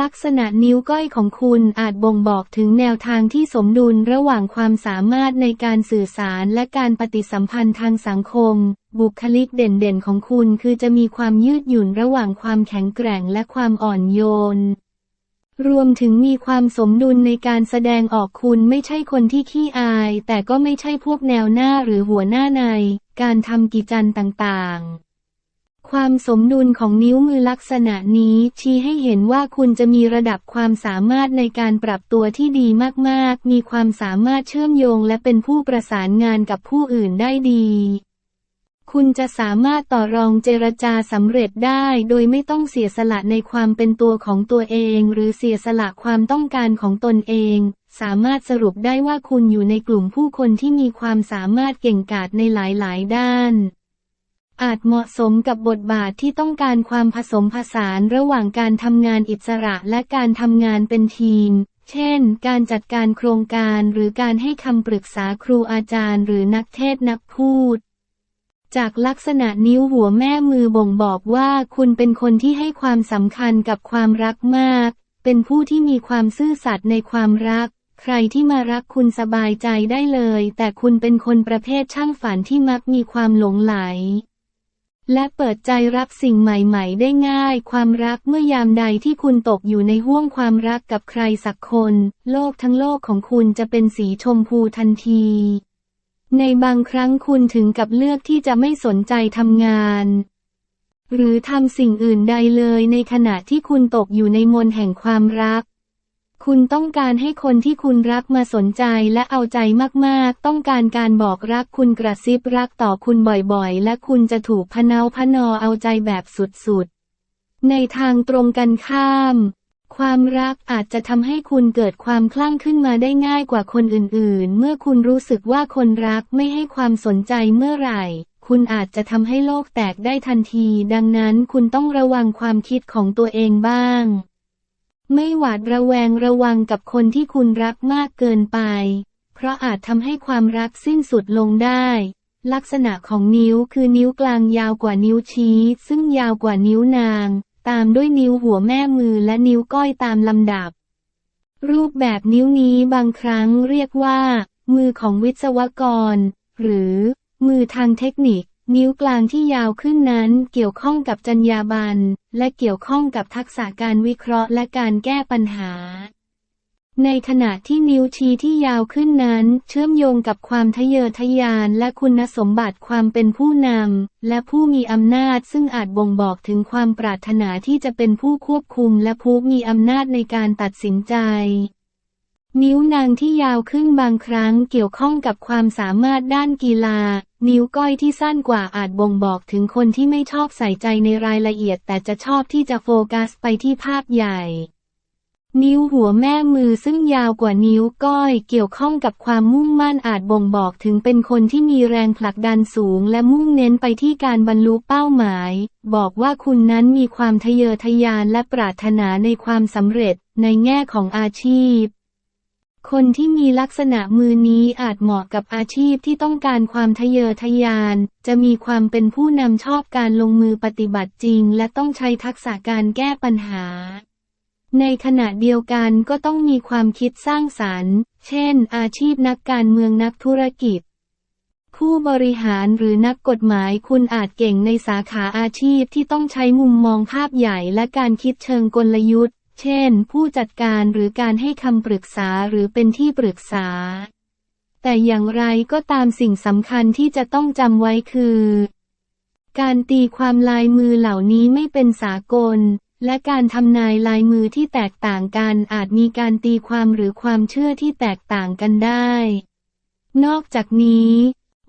ลักษณะนิ้วก้อยของคุณอาจบ่งบอกถึงแนวทางที่สมดุลระหว่างความสามารถในการสื่อสารและการปฏิสัมพันธ์ทางสังคม บุคลิกเด่นๆของคุณคือจะมีความยืดหยุ่นระหว่างความแข็งแกร่งและความอ่อนโยน รวมถึงมีความสมดุลในการแสดงออกคุณไม่ใช่คนที่ขี้อาย แต่ก็ไม่ใช่พวกแนวหน้าหรือหัวหน้าใน การทำกิจกรรมต่างๆ ความสมดุลของนิ้วมือลักษณะนี้ชี้ให้เห็นว่าคุณจะมีระดับความสามารถในการปรับตัวที่ดีมากๆ มีความสามารถเชื่อมโยงและเป็นผู้ประสานงานกับผู้อื่นได้ดี คุณจะสามารถต่อรองเจรจาสำเร็จได้โดยไม่ต้องเสียสละในความเป็นตัวของตัวเอง หรือเสียสละความต้องการของตนเอง สามารถสรุปได้ว่าคุณอยู่ในกลุ่มผู้คนที่มีความสามารถเก่งกาจในหลายๆ ด้าน อาจเหมาะสมกับบทบาทที่ต้องการความผสมผสานระหว่างการทำงานอิสระและการทำงานเป็นทีม เช่น การจัดการโครงการหรือการให้คำปรึกษาครูอาจารย์หรือนักเทศนักพูด จากลักษณะนิ้วหัวแม่มือบ่งบอกว่าคุณเป็นคนที่ให้ความสำคัญกับความรักมาก เป็นผู้ที่มีความซื่อสัตย์ในความรักใครที่มารักคุณสบายใจได้เลย แต่คุณเป็นคนประเภทช่างฝันที่มักมีความหลงไหล และเปิดใจรับสิ่งใหม่ๆ ได้ง่าย ความรักเมื่อยามใดที่คุณตกอยู่ในห่วงความรักกับใครสักคน โลกทั้งโลกของคุณจะเป็นสีชมพูทันที ในบางครั้งคุณถึงกับเลือกที่จะไม่สนใจทำงาน หรือทำสิ่งอื่นใดเลยในขณะที่คุณตกอยู่ในมนต์แห่งความรัก คุณต้องการให้คนที่คุณรักมาสนใจและเอาใจมากๆ ต้องการการบอกรักคุณกระซิบรักต่อคุณบ่อยๆ และคุณจะถูกพะเนาพะนอเอาใจแบบสุดๆ ในทางตรงกันข้าม ความรักอาจจะทำให้คุณเกิดความคลั่งขึ้นมาได้ง่ายกว่าคนอื่นๆ เมื่อคุณรู้สึกว่าคนรักไม่ให้ความสนใจเมื่อไหร่คุณอาจจะทำให้โลกแตกได้ทันที ดังนั้นคุณต้องระวังความคิดของตัวเองบ้าง ไม่หวาดระแวงระวังกับคนที่คุณรักมากเกินไป เพราะอาจทำให้ความรักสิ้นสุดลงได้ ลักษณะของนิ้วคือนิ้วกลางยาวกว่านิ้วชี้ ซึ่งยาวกว่านิ้วนาง ตามด้วยนิ้วหัวแม่มือและนิ้วก้อยตามลำดับ รูปแบบนิ้วนี้บางครั้งเรียกว่า มือของวิศวกร หรือ มือทางเทคนิค นิ้วกลางที่ยาวขึ้นนั้นเกี่ยวข้องกับจรรยาบรรณและเกี่ยวข้องกับทักษะการวิเคราะห์และการแก้ปัญหา ในขณะที่นิ้วชี้ที่ยาวขึ้นนั้น เชื่อมโยงกับความทะเยอทะยานและคุณสมบัติความเป็นผู้นำและผู้มีอำนาจซึ่งอาจบ่งบอกถึงความปรารถนาที่จะเป็นผู้ควบคุมและผู้มีอำนาจในการตัดสินใจนิ้วนางที่ยาวขึ้นบางครั้งเกี่ยวข้องกับความสามารถด้านกีฬา นิ้วก้อยที่สั้นกว่าอาจบ่งบอกถึงคนที่ไม่ชอบใส่ใจในรายละเอียด แต่จะชอบที่จะโฟกัสไปที่ภาพใหญ่ นิ้วหัวแม่มือซึ่งยาวกว่านิ้วก้อย เกี่ยวข้องกับความมุ่งมั่นอาจบ่งบอกถึงเป็นคนที่มีแรงผลักดันสูง และมุ่งเน้นไปที่การบรรลุเป้าหมาย บอกว่าคุณนั้นมีความทะเยอทะยานและปรารถนาในความสำเร็จในแง่ของอาชีพ คนที่มีลักษณะมือนี้อาจเหมาะกับอาชีพที่ต้องการความทะเยอทะยาน จะมีความเป็นผู้นำชอบการลงมือปฏิบัติจริง และต้องใช้ทักษะการแก้ปัญหา ในขณะเดียวกันก็ต้องมีความคิดสร้างสรรค์ เช่น อาชีพนักการเมืองนักธุรกิจ ผู้บริหารหรือนักกฎหมายคุณอาจเก่งในสาขาอาชีพที่ต้องใช้มุมมองภาพใหญ่และการคิดเชิงกลยุทธ์ เช่น ผู้จัดการหรือการให้คำปรึกษาหรือเป็นที่ปรึกษา แต่อย่างไรก็ตามสิ่งสำคัญที่จะต้องจำไว้คือ การตีความลายมือเหล่านี้ไม่เป็นสากล และการทำนายลายมือที่แตกต่างกันอาจมีการตีความหรือความเชื่อที่แตกต่างกันได้ นอกจากนี้